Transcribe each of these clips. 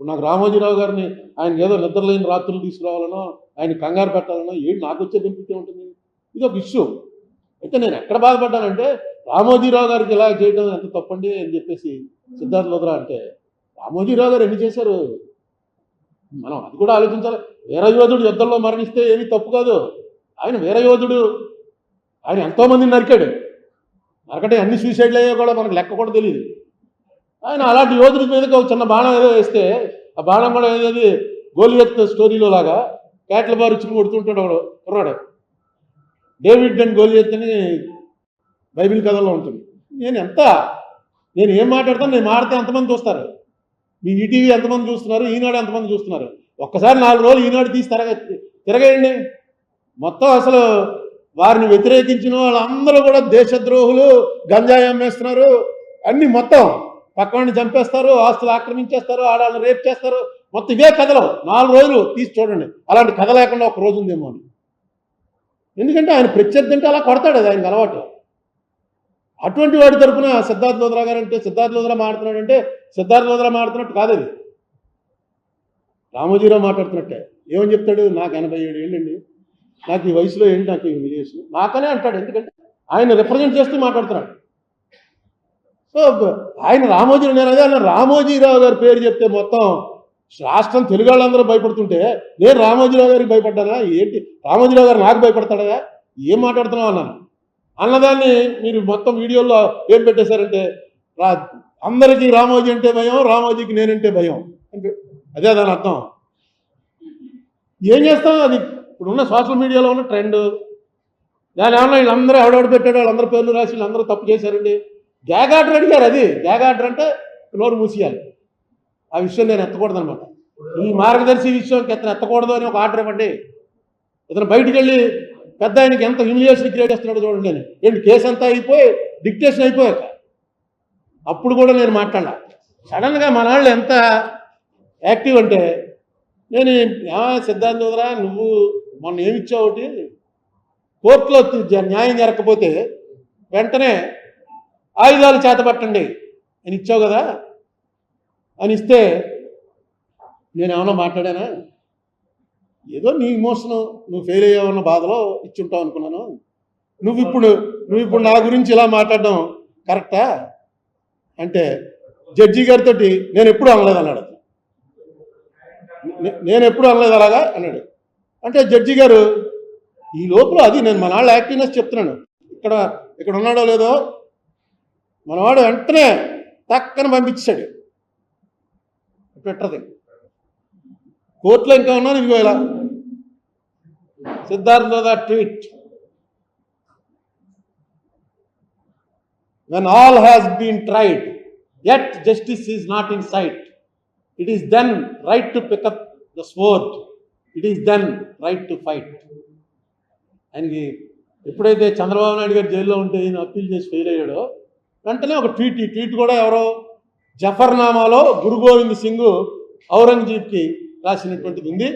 ఇప్పుడు నాకు రామోజీరావు గారిని ఆయన ఏదో నిద్రలేని రాత్రులు తీసుకురావాలనో ఆయన కంగారు పెట్టాలనో ఏంటి నాకు వచ్చే బెనిఫిట్ ఉంటుంది ఇది ఒక ఇష్యూ అయితే నేను ఎక్కడ బాధపడ్డానంటే రామోజీరావు గారికి ఇలా చేయడం ఎంత తప్పండి అని చెప్పేసి సిద్ధార్థ లోద్రా అంటే రామోజీరావు గారు ఎన్ని చేశారు? మనం అది కూడా ఆలోచించాలి. వీరయోధుడు యుద్ధంలో మరణిస్తే ఏమీ తప్పు కాదు. ఆయన వీరయోధుడు ఆయన ఎంతోమందిని నరికాడు. నరకటే అన్ని సూసైడ్లు అయ్యో కూడా మనకు లెక్క కూడా తెలియదు ఆయన అలాంటి యోధుడి మీదకి ఒక చిన్న బాణం ఏదో వేస్తే ఆ బాణం కూడా గోలి గోలియత్ స్టోరీలో లాగా కేట్ల బారు ఇచ్చుకుని కొడుతుంటాడు ఒకడు కుర్రాడు. డేవిడ్ అండ్ గోలియత్ అని బైబిల్ కథలో ఉంటుంది. నేను ఎంత నేను ఏం మాట్లాడతాను నేను మాడితే ఎంతమంది చూస్తారు. మీ ఈటీవీ ఎంతమంది చూస్తున్నారు ఈనాడు ఎంతమంది చూస్తున్నారు? ఒక్కసారి నాలుగు రోజులు ఈనాడు తీసి తిరగ తిరగేయండి. మొత్తం అసలు వారిని వ్యతిరేకించిన వాళ్ళందరూ కూడా దేశద్రోహులు గంజాయి అమ్మేస్తున్నారు. అన్ని మొత్తం. పక్కవాడిని చంపేస్తారు ఆస్తులు ఆక్రమించేస్తారు ఆడాళ్ళని రేప్ చేస్తారు. మొత్తం ఇవే కథలు. నాలుగు రోజులు తీసి చూడండి. అలాంటి కథ లేకుండా ఒక రోజు ఉందేమో అని. ఎందుకంటే ఆయన ప్రత్యర్థి అంటే అలా కొడతాడు అది ఆయనకు అలవాటు. అటువంటి వాడి తరపున సిద్ధార్థ లోదరా గారు అంటే సిద్ధార్థ లోదరా మాడుతున్నాడంటే సిద్ధార్థ లోదరా మాడుతున్నట్టు కాదు అది. రామోజీరావు మాట్లాడుతున్నట్టే. ఏమని చెప్తాడు? నాకు ఎనభై ఏడు ఏళ్ళండి. నాకు ఈ వయసులో ఏంటి? నాకు ఈ విలేషన్ నాకనే అంటాడు. ఎందుకంటే ఆయన రిప్రజెంట్ చేస్తూ మాట్లాడుతున్నాడు. సో ఆయన రామోజీ నేను అదే అన్న రామోజీరావు గారి పేరు చెప్తే మొత్తం రాష్ట్రం తెలుగు వాళ్ళందరూ భయపడుతుంటే నేను రామోజీరావు గారికి భయపడ్డానా? ఏంటి? రామోజీరావు గారు నాకు భయపడతాడా ఏం మాట్లాడుతున్నావు అన్నాను. అన్నదాన్ని మీరు మొత్తం వీడియోలో ఏం పెట్టేశారంటే రా అందరికీ రామోజీ అంటే భయం రామోజీకి నేనంటే భయం. అంటే అదే దాని అర్థం. ఏం చేస్తాం అది ఇప్పుడున్న సోషల్ మీడియాలో ఉన్న ట్రెండ్. దాని ఏమన్నా వీళ్ళందరూ ఎవడెవడు పెట్టాడు? వాళ్ళందరూ పేర్లు రాసి వీళ్ళందరూ తప్పు చేశారండి. గ్యాగ్ ఆర్డర్ అడిగారు అది. గ్యాగ్ ఆర్డర్ అంటే నోరు మూసేయాలి. ఆ విషయం నేను ఎత్తకూడదు అనమాట ఈ మార్గదర్శి విషయం ఎత్తన ఎత్తకూడదు అని ఒక ఆర్డర్ ఇవ్వండి. ఇతను బయటికి వెళ్ళి పెద్ద ఆయనకి ఎంత హ్యూమిలియేషన్ క్రియేట్ చేస్తున్నాడు చూడండి నేను. ఏంటి కేసు అంతా అయిపోయి డిక్టేషన్ అయిపోయాక? అప్పుడు కూడా నేను మాట్లాడాల. సడన్గా మన వాళ్ళు ఎంత యాక్టివ్ అంటే నేను సిద్ధాంత వదరా నువ్వు మొన్న ఏమిచ్చావు ఒకటి? కోర్టులో జ- న్యాయం జరగకపోతే వెంటనే ఆయుధాలు చేతపట్టండి. అని ఇచ్చావు కదా? అని ఇస్తే నేను ఏమన్నా మాట్లాడానా? ఏదో నీ ఇమోషను నువ్వు ఫెయిల్ అయ్యావన్న బాధలో ఇచ్చుంటావు అనుకున్నాను. నువ్వు ఇప్పుడు నువ్వు ఇప్పుడు నా గురించి ఇలా మాట్లాడడం కరెక్టా? అంటే జడ్జి గారితో నేను ఎప్పుడు అనలేదు అన్నాడు. నేను ఎప్పుడు అనలేదు అలాగా? అన్నాడు. అంటే జడ్జి గారు ఈ లోపల అది నేను మన వాళ్ళ యాక్టివ్నెస్ చెప్తున్నాను. ఇక్కడ ఇక్కడ ఉన్నాడో లేదో మనవాడు వెంటనే తక్కన పంపించాడు. పెట్టదు కోర్టులో ఇంకా ఉన్నాను ఇదిగో ఇలా. Siddhartha tweet. When all has been tried yet justice is not in sight it is then right to pick up the sword it is then right to fight ఆయనకి ఎప్పుడైతే చంద్రబాబు నాయుడు గారు జైల్లో ఉంటే అప్పీల్ చేసి ఫెయిల్ అయ్యాడో వెంటనే ఒక ట్వీట్ ఈ tweet కూడా ఎవరో జఫర్నామాలో గురు గోవింద్ సింగ్ ఔరంగజీబ్కి రాసినటువంటిది ఉంది.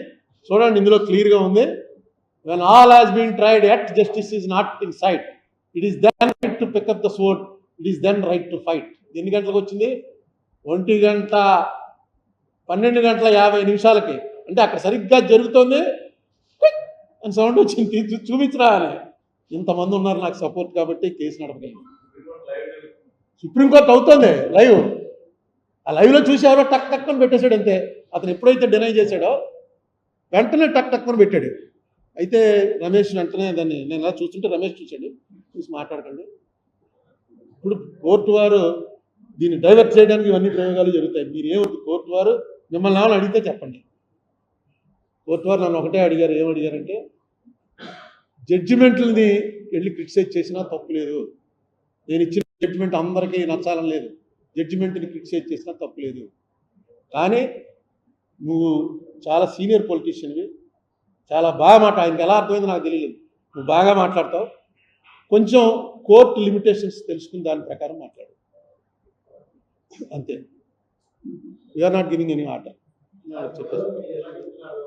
చూడండి ఇందులో క్లియర్గా ఉంది. When all has been tried yet justice is not in sight it is then right to pick up the sword it is then right to fight ఎన్ని గంటలకు వచ్చింది? ఒంటి గంట పన్నెండు గంటల యాభై నిమిషాలకి. అంటే అక్కడ సరిగ్గా జరుగుతోంది. అని సౌండ్ వచ్చింది. చూపించరా అని ఇంతమంది ఉన్నారు నాకు సపోర్ట్ కాబట్టి కేసు నడపగలను. సుప్రీంకోర్టు అవుతుంది లైవ్. ఆ లైవ్లో చూసేవారో టక్ టక్ అని పెట్టేశాడు అంతే. అతను ఎప్పుడైతే డినై చేశాడో వెంటనే టక్ టక్ అని పెట్టాడు. అయితే రమేష్ వెంటనే దాన్ని నేను అలా చూస్తుంటే రమేష్ చూశాడు. చూసి మాట్లాడకండి. ఇప్పుడు కోర్టు వారు దీన్ని డైవర్ట్ చేయడానికి ఇవన్నీ ప్రయోగాలు జరుగుతాయి. మీరు ఏమవుతుంది కోర్టు వారు మిమ్మల్ని ఏమైనా అడిగితే చెప్పండి. కోర్టు వారు నన్ను ఒకటే అడిగారు ఏమడిగారంటే జడ్జిమెంట్లని వెళ్ళి క్రిటిసైజ్ చేసినా తప్పు లేదు. నేను ఇచ్చిన జడ్జిమెంట్ అందరికీ నచ్చాలని లేదు. జడ్జిమెంట్ని క్రిటిసైజ్ చేసినా తప్పు లేదు. కానీ నువ్వు చాలా సీనియర్ పొలిటీషియన్వి చాలా బాగా మాట ఆయనకి ఎలా అర్థమైంది నాకు తెలియలేదు నువ్వు బాగా మాట్లాడతావు. కొంచెం కోర్టు లిమిటేషన్స్ తెలుసుకుని దాని ప్రకారం మాట్లాడు. అంతే. We're not giving any order చెప్పేసి